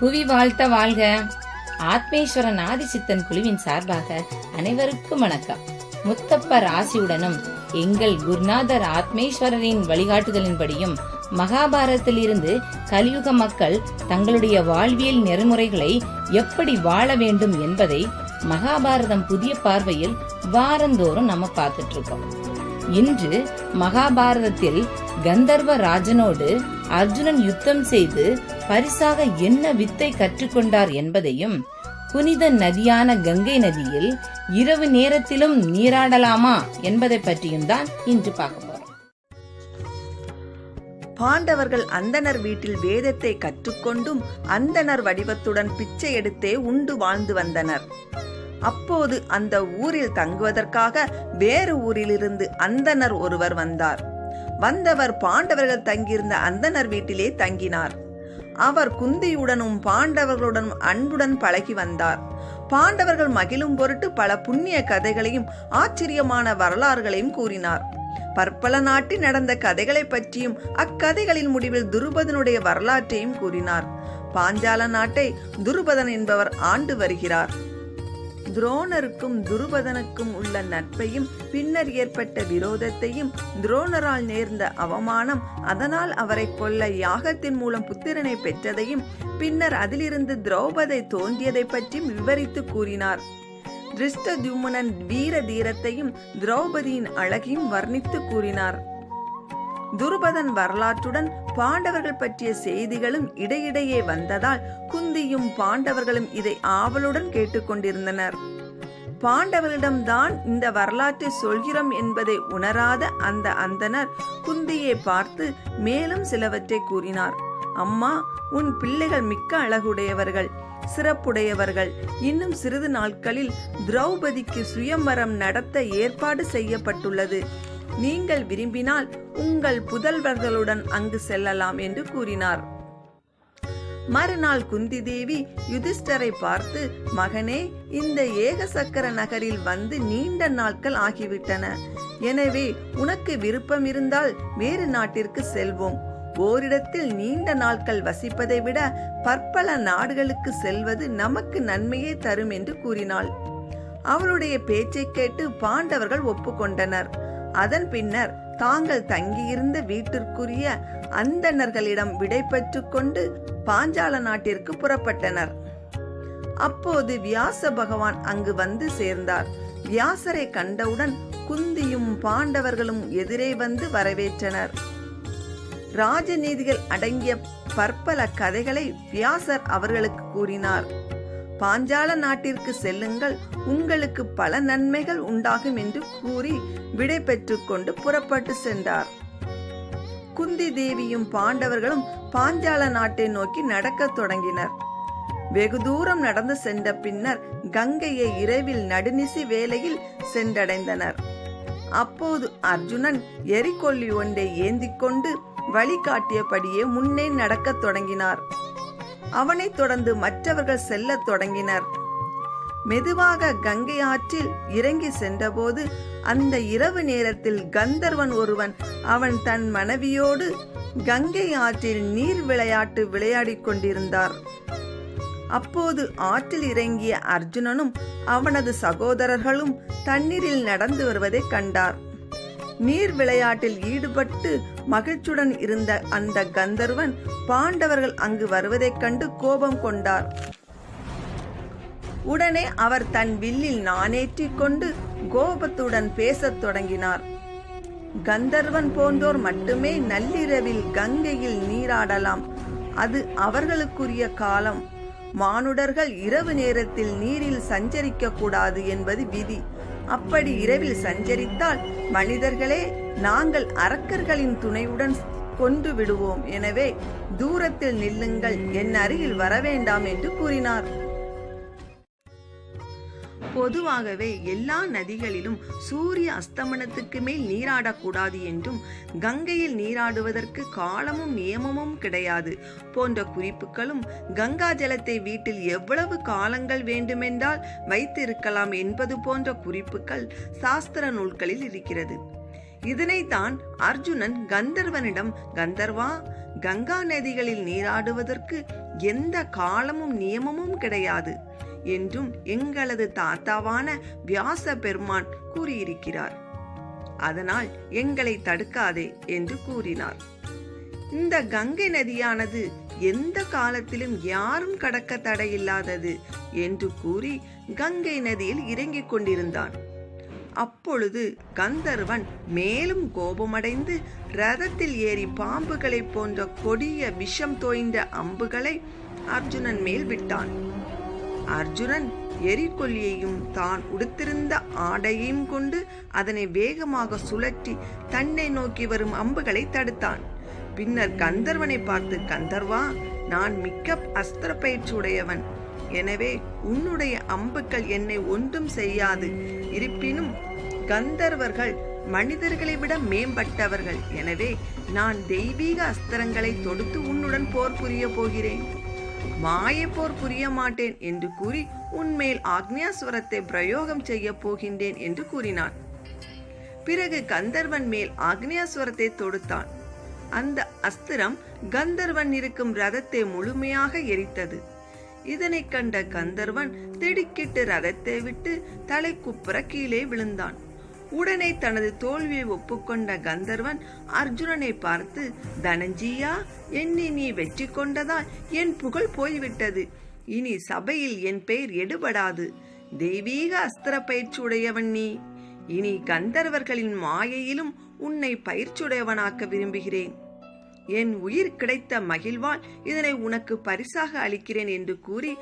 புவி வாழ்த்த வாழ்க. ஆத்மேஸ்வரன் ஆதிசித்தன் குழுவின் சார்பாக அனைவருக்கும் வணக்கம். முத்தப்ப ராசியுடனும் எங்கள் குருநாதர் ஆத்மேஸ்வரரின் வழிகாட்டுதலின்படியும் மகாபாரதத்தில் இருந்து கலியுக மக்கள் தங்களுடைய வாழ்வியல் நெறிமுறைகளை எப்படி வாழ வேண்டும் என்பதை மகாபாரதம் புதிய பார்வையில் வாரந்தோறும் நம்ம பார்த்துட்டு இருக்கோம் இன்று மகாபாரதத்தில் கந்தர்வ ராஜனோடு அர்ஜுனன் யுத்தம் செய்து பரிசாக என்ன வித்தை கற்றுக்கொண்டார் என்பதையும் புனித நதியான கங்கை நதியில் இரவு நேரத்திலும் நீராடலாமா என்பதை பற்றியும் தான் இன்று பார்க்க போறோம். பாண்டவர்கள் அந்தணர் வீட்டில் வேதத்தை கற்றுக்கொண்டும் அந்தணர் வடிவத்துடன் பிச்சை எடுத்தே உண்டு வாழ்ந்து வந்தனர். அப்போது அந்த ஊரில் தங்குவதற்காக வேறு ஊரிலிருந்து அந்தணர் ஒருவர் வந்தார். வந்தவர் பாண்டவர்கள் தங்கியிருந்த அந்தணர் வீட்டிலே தங்கினார். அவர் குந்தியுடனும் பாண்டவர்களுடனும் அன்புடன் பழகி வந்தார். பாண்டவர்கள் மகிழும் பொருட்டு பல புண்ணிய கதைகளையும் ஆச்சரியமான வரலாறுகளையும் கூறினார். பற்பல நாட்டில் நடந்த கதைகளை பற்றியும் அக்கதைகளின் முடிவில் துருபதனுடைய வரலாற்றையும் கூறினார். பாஞ்சால நாட்டை துருபதன் என்பவர் ஆண்டு வருகிறார். துரோணருக்கும் துருபதனுக்கும் உள்ள நட்பையும் பின்னர் ஏற்பட்ட விரோதத்தையும் துரோணரால் நேர்ந்த அவமானம் அதனால் அவரை கொல்ல யாகத்தின் மூலம் புத்திரனை பெற்றதையும் பின்னர் அதிலிருந்து திரௌபதை தோன்றியதை பற்றியும் விவரித்து கூறினார். திருஷ்டதுமுனன் வீர தீரத்தையும் திரௌபதியின் அழகையும் வர்ணித்து கூறினார். துருபதன் வரலாற்றுடன் பாண்டவர்கள் பற்றிய செய்திகளும் இடையிடையே வந்ததால் குந்தியும் பாண்டவர்களும் இதை ஆவலுடன் கேட்டுக்கொண்டிருந்தனர். பாண்டவரிடம்தான் இந்த வரலாற்றை சொல்கிறோம் என்பதை உணராத அந்த அந்தனர் குந்தியை பார்த்து மேலும் சிலவற்றை கூறினார். அம்மா உன் பிள்ளைகள் மிக்க அழகுடையவர்கள் சிறப்புடையவர்கள். இன்னும் சிறிது நாட்களில் திரௌபதிக்கு சுயம்பரம் நடத்த ஏற்பாடு செய்யப்பட்டுள்ளது. நீங்கள் விரும்பினால் உங்கள் புதல்வர்களுடன் அங்கு செல்லலாம் என்று கூறினார். மறுநாள் குந்தி தேவி யுதிஷ்டரை பார்த்து மகனே இந்த ஏக சக்கர நகரில் வந்து நீண்ட நாட்கள் ஆகிவிட்டன. எனவே உனக்கு விருப்பம் இருந்தால் வேறு நாட்டிற்கு செல்வோம். ஓரிடத்தில் நீண்ட நாட்கள் வசிப்பதை விட பற்பல நாடுகளுக்கு செல்வது நமக்கு நன்மையே தரும் என்று கூறினாள். அவளுடைய பேச்சை கேட்டு பாண்டவர்கள் ஒப்புக்கொண்டனர். அதன் பின்னர் தாங்கள் தங்கியிருந்த வீட்டிற்குரிய அந்தணர்களிடம் விடை பெற்று கொண்டு பாஞ்சால நாட்டிற்கு புறப்பட்டனர். அப்போது வியாச பகவான் அங்கு வந்து சேர்ந்தார். வியாசரை கண்டவுடன் குந்தியும் பாண்டவர்களும் எதிரே வந்து வரவேற்றனர். ராஜநீதிகள் அடங்கிய பற்பல கதைகளை வியாசர் அவர்களுக்கு கூறினார். பாஞ்சால நாட்டிற்கு செல்லுங்கள். உங்களுக்கு பல நன்மைகள் உண்டாகும் என்று கூறி விடை பெற்றுக்கொண்டு புறப்பட்டு சென்றார். குந்தி தேவியும் பாண்டவர்களும் பாஞ்சால நாட்டை நோக்கி நடக்கத் தொடங்கினர். வெகு தூரம் நடந்து சென்ற பின்னர் கங்கையை இரவில் நடுநிசி வேலையில் சென்றடைந்தனர். அப்போது அர்ஜுனன் எரிகொல்லி ஒன்றை ஏந்திக்கொண்டு வழிகாட்டியபடியே முன்னே நடக்கத் தொடங்கினார். அவனைத் தொடர்ந்து மற்றவர்கள் செல்லத் தொடங்கினர். மெதுவாக கங்கை ஆற்றில் இறங்கி சென்றபோது அந்த இரவு நேரத்தில் கந்தர்வன் ஒருவன் அவன் தன் மனைவியோடு கங்கை ஆற்றில் நீர் விளையாட்டு விளையாடிக் கொண்டிருந்தார். அப்போது ஆற்றில் இறங்கிய அர்ஜுனனும் அவனது சகோதரர்களும் தண்ணீரில் நடந்து வருவதை கண்டார். நீர் விளையாட்டில் ஈடுபட்டு மகிழ்ச்சியுடன் இருந்த அந்த கந்தர்வன் பாண்டவர்கள் அங்கு வருவதைக் கண்டு கோபம் கொண்டார். உடனே அவர் தன் வில்லில் நானேற்றி கொண்டு கோபத்துடன் பேசத் தொடங்கினார். கந்தர்வன் போன்றோர் மட்டுமே நள்ளிரவில் கங்கையில் நீராடலாம். அது அவர்களுக்குரிய காலம். மானுடர்கள் இரவு நேரத்தில் நீரில் சஞ்சரிக்க கூடாது என்பது விதி. அப்படி இரவில் சஞ்சரித்தால் மனிதர்களே நாங்கள் அரக்கர்களின் துணையுடன் கொண்டு விடுவோம். எனவே தூரத்தில் நில்லுங்கள். என் அருகில் வரவேண்டாம் என்று கூறினார். பொதுவாகவே எல்லா நதிகளிலும் சூரிய அஸ்தமனத்துக்கு மேல் நீராடக்கூடாது என்றும் கங்கையில் நீராடுவதற்கு காலமும் நியமமும் கிடையாது போன்ற குறிப்புகளும் கங்கா ஜலத்தை வீட்டில் எவ்வளவு காலங்கள் வேண்டுமென்றால் வைத்திருக்கலாம் என்பது போன்ற குறிப்புகள் சாஸ்திர நூல்களில் இருக்கிறது. இதனைத்தான் அர்ஜுனன் கந்தர்வனிடம் கந்தர்வா கங்கா நதிகளில் நீராடுவதற்கு எந்த காலமும் நியமமும் கிடையாது. என்றும் எங்களது தாத்தாவான வியாச பெருமான் கூறியிருக்கிறார். அதனால் எங்களை தடுக்காதே என்று கூறினார். இந்த கங்கை நதியானது எந்த காலத்திலும் யாரும் கடக்க தடையில்லாதது என்று கூறி கங்கை நதியில் இறங்கிக் கொண்டிருந்தான். அப்பொழுது கந்தர்வன் மேலும் கோபமடைந்து ரதத்தில் ஏறி பாம்புகளைப் போன்ற கொடிய விஷம் தோய்ந்த அம்புகளை அர்ஜுனன் மேல் விட்டான். அர்ஜுனன் எரிகொல்லியையும் தான் உடுத்திருந்த ஆடையையும் கொண்டு அதனை வேகமாக சுழற்றி தன்னை நோக்கி வரும் அம்புகளை தடுத்தான். பின்னர் கந்தர்வனை பார்த்து கந்தர்வா நான் மிக்க அஸ்திர பயிற்சி உடையவன். எனவே உன்னுடைய அம்புக்கள் என்னை ஒன்றும் செய்யாது. இருப்பினும் கந்தர்வர்கள் மனிதர்களை விட மேம்பட்டவர்கள். எனவே நான் தெய்வீக அஸ்திரங்களை தொடுத்து உன்னுடன் போர் புரிய போகிறேன். மாயப்போர் போர் புரிய மாட்டேன் என்று கூறி உன்மேல் ஆக்னியாஸ்வரத்தை பிரயோகம் செய்ய போகின்றேன் என்று கூறினான். பிறகு கந்தர்வன் மேல் ஆக்னியாஸ்வரத்தை தொடுத்தான். அந்த அஸ்திரம் கந்தர்வன் இருக்கும் ரதத்தை முழுமையாக எரித்தது. இதனைக் கண்ட கந்தர்வன் திடுக்கிட்டு ரதத்தை விட்டு தலை குப்புற கீழே விழுந்தான். உடனே தனது தோல்வியை ஒப்புக்கொண்ட கந்தர்வன் அர்ஜுனனை பார்த்து தனஞ்சியா என்னை நீ வெற்றி கொண்டதால் என் புகழ் போய்விட்டது. இனி சபையில் என் பெயர் எடுபடாது. தெய்வீக அஸ்திர பயிற்சி உடையவன் நீ. இனி கந்தர்வர்களின் மாயையிலும் உன்னை பயிற்சியுடையவனாக்க விரும்புகிறேன். என் உயிர் கிடைத்த மகிழ்வால் இதனை உனக்கு பரிசாக அளிக்கிறேன் என்று கூறி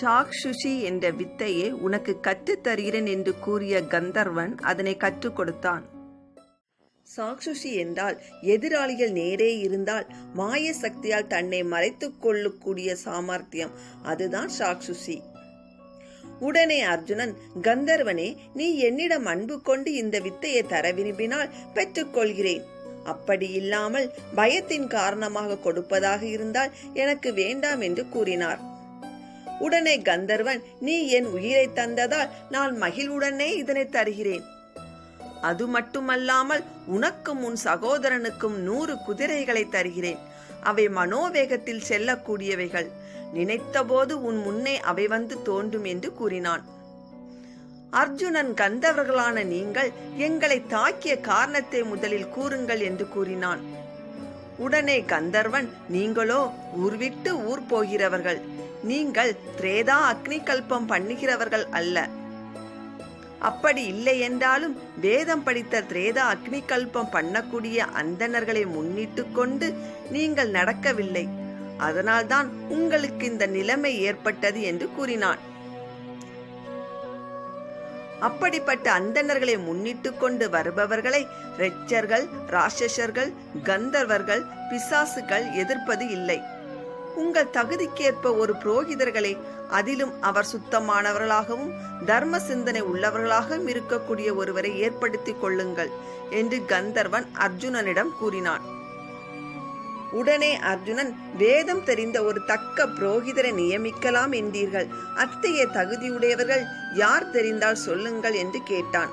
சாக்ஷுஷி என்ற வித்தையை உனக்கு கற்றுத் தருகிறேன் என்று கூறிய கந்தர்வன் அதனை கற்றுக் கொடுத்தான். சாக்ஷுஷி என்றால் எதிராளிகள் நேரே இருந்தால் மாய சக்தியால் தன்னை மறைத்துக் கொள்ளக்கூடிய சாமர்த்தியம் அதுதான் சாக்ஷுஷி. உடனே அர்ஜுனன் கந்தர்வனே நீ என்னிடம் அன்பு கொண்டு இந்த வித்தையை தர விரும்பினால் பெற்றுக்கொள்கிறேன் அப்படி இல்லாமல் பயத்தின் காரணமாக கொடுப்பதாக இருந்தால் எனக்கு வேண்டாம் என்று கூறினார். உடனே கந்தர்வன் நீ என் உயிரை தந்ததால் நான் மகிழ்வுடனே இதனை தருகிறேன். அது மட்டுமல்லாமல் உனக்கும் உன் சகோதரனுக்கும் நூறு குதிரைகளை தருகிறேன். அவை மனோவேகத்தில் செல்லக்கூடியவைகள். நினைத்தபோது உன் முன்னே அவை வந்து தோன்றும் என்று கூறினான். அர்ஜுனன் கந்தவர்களான நீங்கள் எங்களை தாக்கிய காரணத்தை முதலில் கூறுங்கள் என்று கூறினான். உடனே கந்தர்வன் நீங்களோ ஊர் விட்டு ஊர் போகிறவர்கள். நீங்கள் திரேதா அக்னி கல்பம் பண்ணுகிறவர்கள் அல்ல. அப்படி இல்லை என்றாலும் வேதம் படித்த திரேதா அக்னி கல்பம் பண்ணக்கூடிய அந்தணர்களை முன்னிட்டு கொண்டு நீங்கள் நடக்கவில்லை. அதனால்தான் உங்களுக்கு இந்த நிலைமை ஏற்பட்டது என்று கூறினான். அப்படிப்பட்ட அந்தணர்களை முன்னிட்டு கொண்டு வருபவர்களை ரெச்சர்கள் ராட்சசர்கள் கந்தர்வர்கள் பிசாசுகள் எதிர்ப்பது இல்லை. உங்கள் தகுதிக்கேற்ப ஒரு புரோகிதர்களை அதிலும் அவர் சுத்தமானவர்களாகவும் தர்ம சிந்தனை உள்ளவர்களாகவும் இருக்கக்கூடிய ஒருவரை ஏற்படுத்திக் கொள்ளுங்கள் என்று கந்தர்வன் அர்ஜுனனிடம் கூறினான். உடனே அர்ஜுனன் வேதம் தெரிந்த ஒரு தக்க புரோகிதரை நியமிக்கலாம் என்றீர்கள். அத்தகைய தகுதியுடையவர்கள் யார் தெரிந்தால் சொல்லுங்கள் என்று கேட்டான்.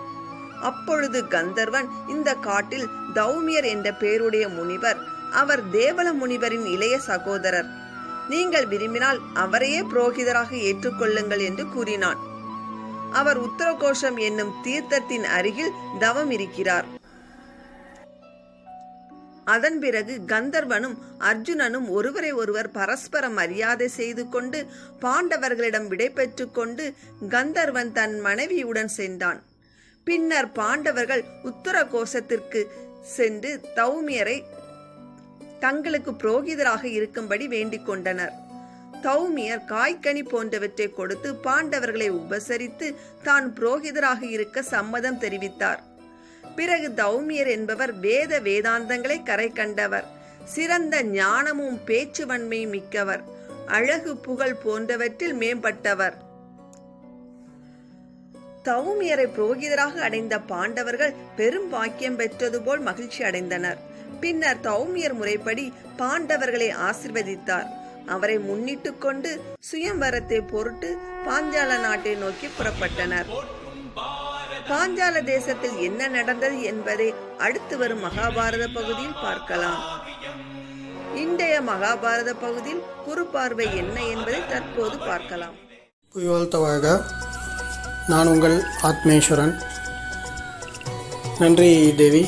அப்பொழுது கந்தர்வன் இந்த காட்டில் தௌமியர் என்ற பேருடைய முனிவர் அவர் தேவல முனிவரின் இளைய சகோதரர். நீங்கள் விரும்பினால் அவரையே புரோகிதராக ஏற்றுக்கொள்ளுங்கள் என்று கூறினான். அவர் உத்தரகோஷம் என்னும் தீர்த்தத்தின் அருகில் தவம் இருக்கிறார். அதன் பிறகு கந்தர்வனும் அர்ஜுனனும் ஒருவரை ஒருவர் பரஸ்பர மரியாதை செய்து கொண்டு பாண்டவர்களிடம் விடைபெற்று கொண்டு கந்தர்வன் தன் மனைவியுடன் சென்றான். பின்னர் பாண்டவர்கள் உத்தர கோஷத்திற்கு சென்று தௌமியரை தங்களுக்கு புரோகிதராக இருக்கும்படி வேண்டிக் கொண்டனர். தௌமியர் காய்கனி போன்றவற்றை கொடுத்து பாண்டவர்களை உபசரித்து தான் புரோகிதராக இருக்க சம்மதம் தெரிவித்தார். பிறகு தௌமியர் என்பவர் வேத வேதாந்தங்களை கரை கண்டவர். சிறந்த ஞானமும் பேச்சுவன்மையும் மிக்கவர். அழகு புகழ் போன்றவற்றில் மேம்பட்டவர். தௌமியரை புரோகிதராக அடைந்த பாண்டவர்கள் பெரும் பாக்கியம் பெற்றது போல் மகிழ்ச்சி அடைந்தனர். பின்னர் தௌமியர் முறைப்படி பாண்டவர்களை ஆசிர்வதித்தார். அவரை முன்னிட்டு கொண்டு சுயம்வரத்தை பொருட்டு பாஞ்சால நாட்டை நோக்கி புறப்பட்டனர். பாஞ்சால தேசத்தில் என்ன நடந்தது என்பதை அடுத்து வரும் மகாபாரத பகுதியில் பார்க்கலாம். இன்றைய மகாபாரத பகுதியில் குறுபார்வை என்ன என்பதை தற்போது பார்க்கலாம். வாழ்த்தவாக நான் உங்கள் ஆத்மேஸ்வரன். நன்றி தேவி.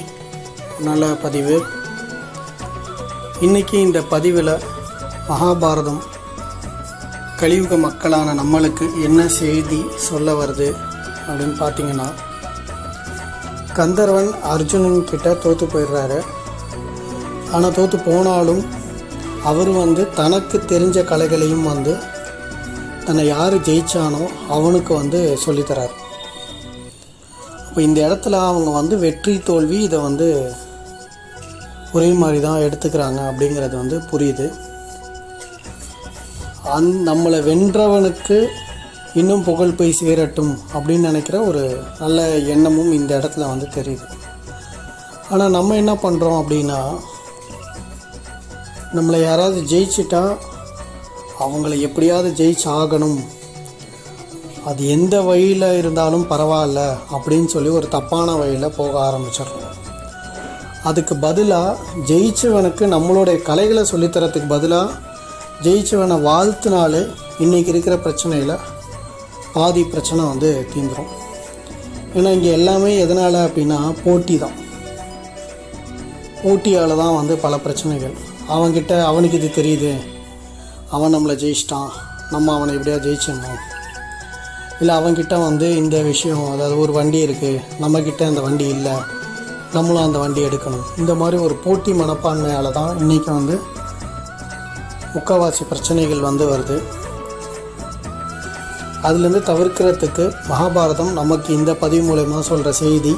நல்ல பதிவு. இன்னைக்கு இந்த பதிவில் மகாபாரதம் கலியுக மக்களான நம்மளுக்கு என்ன செய்தி சொல்ல வருது அப்படின்னு பார்த்தீங்கன்னா கந்தர்வன் அர்ஜுனன் கிட்ட தோற்று போயிடுறாரு. ஆனால் தோற்று போனாலும் அவர் வந்து தனக்கு தெரிஞ்ச கலைகளையும் வந்து தன்னை யார் ஜெயிச்சானோ அவனுக்கு வந்து சொல்லித்தரார் இப்போ இந்த இடத்துல அவங்க வந்து வெற்றி தோல்வி இதை வந்து ஒரே மாதிரி தான் எடுத்துக்கிறாங்க அப்படிங்கிறது வந்து புரியுது. அந் நம்மளை வென்றவனுக்கு இன்னும் புகழ் போய் சேரட்டும் அப்படின்னு நினைக்கிற ஒரு நல்ல எண்ணமும் இந்த இடத்துல வந்து தெரியுது. ஆனால் நம்ம என்ன பண்ணுறோம் அப்படின்னா நம்மளை யாராவது ஜெயிச்சிட்டா அவங்கள எப்படியாவது ஜெயிச்சாகணும். அது எந்த வழியில் இருந்தாலும் பரவாயில்ல அப்படின்னு சொல்லி ஒரு தப்பான வழியில் போக ஆரம்பிச்சிடுறோம். அதுக்கு பதிலாக ஜெயிச்சவனுக்கு நம்மளுடைய கலைகளை சொல்லித்தரத்துக்கு பதிலாக ஜெயிச்சவனை வாழ்த்துனாலே இன்றைக்கி இருக்கிற பிரச்சனையில் பாதி பிரச்சனை வந்து தீந்துடும் ஏன்னா இங்கே எல்லாமே எதனால் அப்படின்னா போட்டி தான். போட்டியால் தான் வந்து பல பிரச்சனைகள். அவன்கிட்ட அவனுக்கு இது தெரியுது. அவன் நம்மளை ஜெயிச்சிட்டான். நம்ம அவனை எப்படியா ஜெயிச்சிடணும்? இல்லை அவன்கிட்ட வந்து இந்த விஷயம் அதாவது ஒரு வண்டி இருக்குது நம்மக்கிட்ட அந்த வண்டி இல்லை. நம்மளும் அந்த வண்டி எடுக்கணும். இந்த மாதிரி ஒரு போட்டி மனப்பான்மையால் தான் இன்றைக்கி வந்து முக்கால்வாசி பிரச்சனைகள் வந்து வருது. அதுலேருந்து தவிர்க்கிறதுக்கு மகாபாரதம் நமக்கு இந்த பதிவு மூலயமா சொல்கிற செய்தி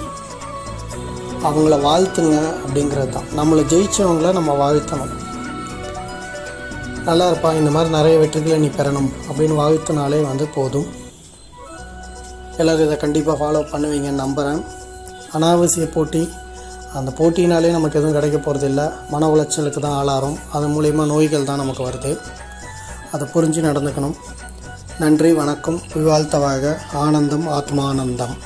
அவங்கள வாழ்த்துங்க அப்படிங்கிறது தான். நம்மளை ஜெயிச்சவங்கள நம்ம வாழ்த்தணும். நல்லா இருப்பா இந்த மாதிரி நிறைய வெற்றிகளை நீ பெறணும் அப்படின்னு வாழ்த்துனாலே வந்து போதும். எல்லோரும் இதை கண்டிப்பாக ஃபாலோ பண்ணுவீங்கன்னு நம்புகிறேன் அனாவசிய போட்டி அந்த போட்டினாலே நமக்கு எதுவும் கிடைக்க போகிறதில்ல மன உளைச்சலுக்கு தான் ஆளாரும் அது மூலயமா நோய்கள் தான் நமக்கு வருது. அதை புரிஞ்சு நடந்துக்கணும். நன்றி வணக்கம். புய்வாழ்த்தவாக ஆனந்தம் ஆத்மானந்தம்.